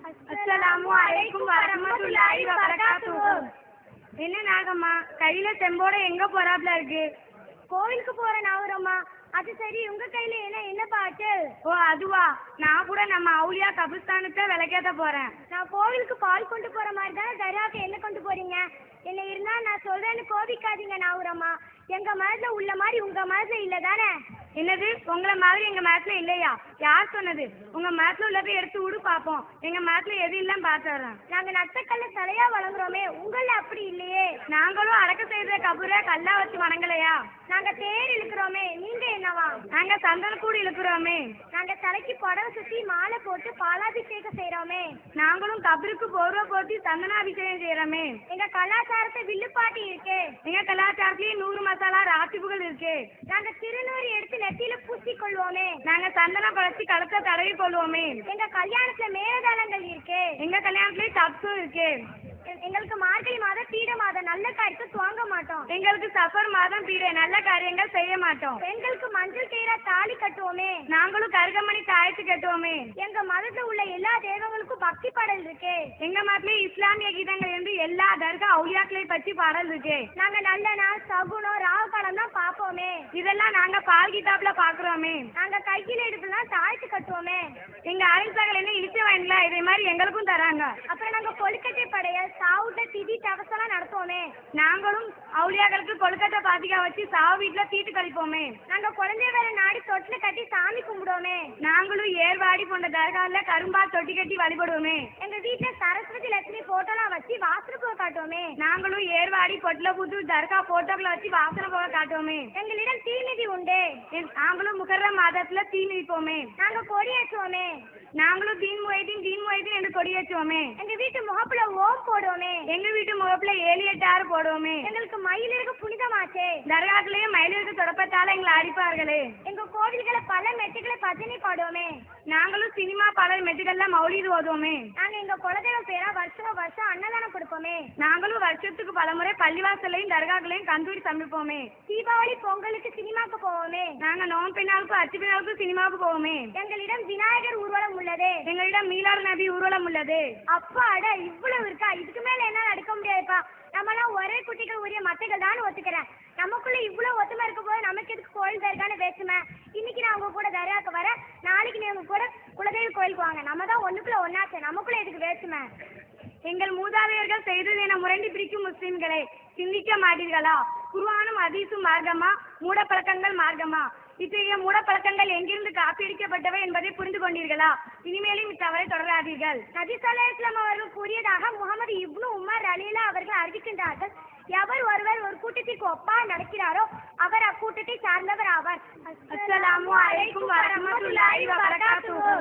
அஸ்ஸலாமு வரமத்துல்லாஹி வபரகாத்துஹு. என்ன நாகம்மா? கையில செம்போட எங்க போறாப்ல இருக்கு? கோவிலுக்கு போற நாவரம்மா அது சரி உங்க கையில என்ன என்ன பாட்டு? ஓ அதுவா. நான் கூட நம்ம அவுலியா கபிஸ்தானுக்கு விளக்கேத்த போறேன். நான் கோவிலுக்கு பால் கொண்டு போற மாதிரி தானே தர்காக்கு என்ன கொண்டு போறீங்க? என்ன இருந்தா நான் சொல்றேன்னு கோபிக்காதீங்க நாவரம்மா எங்க மனசுல உள்ள மாதிரி உங்க மனசுல இல்ல தானே? என்னது? உங்களை மாதிரி எங்க மேட்ச்ல இல்லையா? யார் சொன்னது? உங்க மேட்ச்ல உள்ளதை எடுத்து விடு பாப்போம். எங்க மேட்ச்ல எது இல்லன்னு பாத்துறேன் நாங்க நட்டக்கல்ல தலையா வழங்குறோமே உங்களை அப்படி இல்லை. நாங்களும் அடக்க செய்த கபூர கல்லா வச்சு வணங்கலையா? நாங்க தேர் இழுக்கிறோமே நீங்க என்னவா? நாங்க சந்தன கூடு இழுக்கிறோமே. நாங்க தலைக்கு புடவை சுத்தி மாலை போட்டு பாலாபிஷேகம் செய்யறோமே நாங்களும் கபருக்கு போர்வை போட்டு சந்தனாபிஷேகம் செய்யறோமே எங்க கலாச்சாரத்தை வில்லுப்பாட்டி இருக்கு. எங்க கலாச்சாரத்திலயும் நூறு மசாலா ராசிப்புகள் இருக்கு. நாங்க திருநூறு எடுத்து நெத்தியில பூசி கொள்வோமே. நாங்க சந்தனம் குழச்சி கழுத்தை தடவி கொள்வோமே. எங்க கல்யாணத்துல மேலதாளங்கள் இருக்கு. எங்க கல்யாணத்துலயும் தப்பு இருக்கு. எங்களுக்கு மார்கழி மாதம் பீட மாதம். நல்ல காரியத்தை துவங்க மாட்டோம். எங்களுக்கு சஃபர் மாதம் பீட நல்ல காரியங்கள் செய்ய மாட்டோம். எங்களுக்கு மஞ்சள் கயிறா தாலி கட்டுவோமே. நாங்களும் கருகமணி தாயத்து கட்டுவோமே. எங்க மதத்துல உள்ள எல்லா தெய்வங்களுக்கும் பக்தி பாடல் இருக்கே. எங்க மதத்துல இஸ்லாமிய அவுளியாக்களை பற்றி பாடல் இருக்கு. நாங்க நல்ல நாள் சகுனம் ராகு காலம் தான் பாப்போமே இதெல்லாம் நாங்க பால் கிதாப்ல பாக்குறோமே நாங்க கையில எடுக்கலாம் தாழ்த்து கட்டுவோமே. எங்க அரிசாக்கள் என்ன இழிச்ச வாங்கல இதே மாதிரி எங்களுக்கும் தராங்க. அப்புறம் நாங்க கொழுக்கட்டை படைய சாவுட்ட திதி தவசெல்லாம் நடத்துவோமே. நாங்களும் அவுளியாக்கள் கொழுக்கட்டை பாத்திக்கா வச்சு சாவு வீட்டுல தீட்டு கழிப்போமே. நாங்க குழந்தைய வேற நாடி தொட்டில கட்டி சாமி கும்பிடுவோமே. நாங்களும் ஏர்வாடி போன்ற தர்கால கரும்பா தொட்டி கட்டி வழிபடுவோமே. எங்க வீட்டுல சரஸ்வதி லட்சுமி போட்டோலாம் வச்சு வாசல் போக காட்டுவோமே. நாங்களும் ஏர்வாடி பொட்டில புது தர்கா போட்டோக்களை வச்சு வாசனை போக காட்டுவோமே. எங்களிடம் தீநிதி உண்டு. நாங்களும் முகர்ற மாதத்துல தீ மிதிப்போமே. நாங்க கொடியேற்றுவோமே நாங்களும் தீன் முயதீன் தீன் முயதீன் என்று கொடியேற்றுவோமே எங்க வீட்டு முகப்புல ஓம் போடுவோமே. எங்க வீட்டு முகப்புல ஏழு எட்டு ஆறு போடுவோமே. எங்களுக்கு மயிலிறகு புனிதமாச்சே. தர்காக்குலயும் மயிலிற்கு தொடப்பத்தால எங்களை அடிப்பார்களே. எங்க கோவில்களை பல மெட்டுகளை பஜனை பாடுவோமே. நாங்களும் சினிமா பாடல் மெட்டுகள்ல மௌலிது ஓதுவோமே. நாங்க எங்க குலதெய்வ பேரா வருஷம் வருஷம் அன்னதானம் கொடுப்போமே. நாங்களும் வருஷத்துக்கு பலமுறை பள்ளிவாசலையும் தர்காக்களையும் கந்தூரி சமைப்போமே. தீபாவளி பொங்கலுக்கு சினிமாக்கு போவோமே. நாங்க நோன் பின்னாளுக்கும் அச்சு பின்னாளுக்கும் சினிமாவுக்கு போவோமே. எங்களிடம் விநாயகர் ஊர்வலம் உள்ளதே. எங்களிடம் மீலாடு நபி ஊர்வலம் உள்ளது. அப்பாட இவ்வளவு இருக்கா? இதுக்கு மேல என்ன நடக்க முடியாதுப்பா. நம்மலாம் ஒரே குட்டிகள் உரிய மத்தைகள் தான் ஒத்துக்கிறேன். நமக்குள்ள இவ்வளவு ஒத்துமை இருக்கும் போது நமக்கு எதுக்கு கோயில் தர்கான்னு பேசுமே? இன்னைக்கு நான் உங்க கூட தர்காக்கு வரேன். நாளைக்கு நீங்க கூட குலதெய்வ கோயிலுக்கு வாங்க. நம்ம தான் ஒண்ணுக்குள்ள ஒன்னாச்சு நமக்குள்ள எதுக்கு பேசுமே? எங்கள் மூதாதையர்கள் செய்தது என முரண்டி பிடிக்கும் முஸ்லிம்களை சிந்திக்க மாட்டீர்களா? குர்ஆனும் அதிசும் மார்க்கமா? மூடப்பழக்கங்கள் மார்க்கமா? இத்தகைய மூடப்பழக்கங்கள் எங்கிருந்து காப்பியடிக்கப்பட்டவை என்பதை புரிந்து கொண்டீர்களா? இனிமேலும் இத்தவறை தொடராதீர்கள். நபி ஸல்லல்லாஹு இஸ்லாம் அவர்கள் கூறியதாக முகமது இப்னு அவர்கள் அறிவிக்கின்றார்கள். எவர் ஒருவர் ஒரு கூட்டத்திற்கு ஒப்பா நடக்கிறாரோ அவர் அக்கூட்டத்தை சார்ந்தவர் ஆவார். அஸ்ஸலாமு அலைக்கும் வரஹ்மத்துல்லாஹி வபரகாத்துஹு.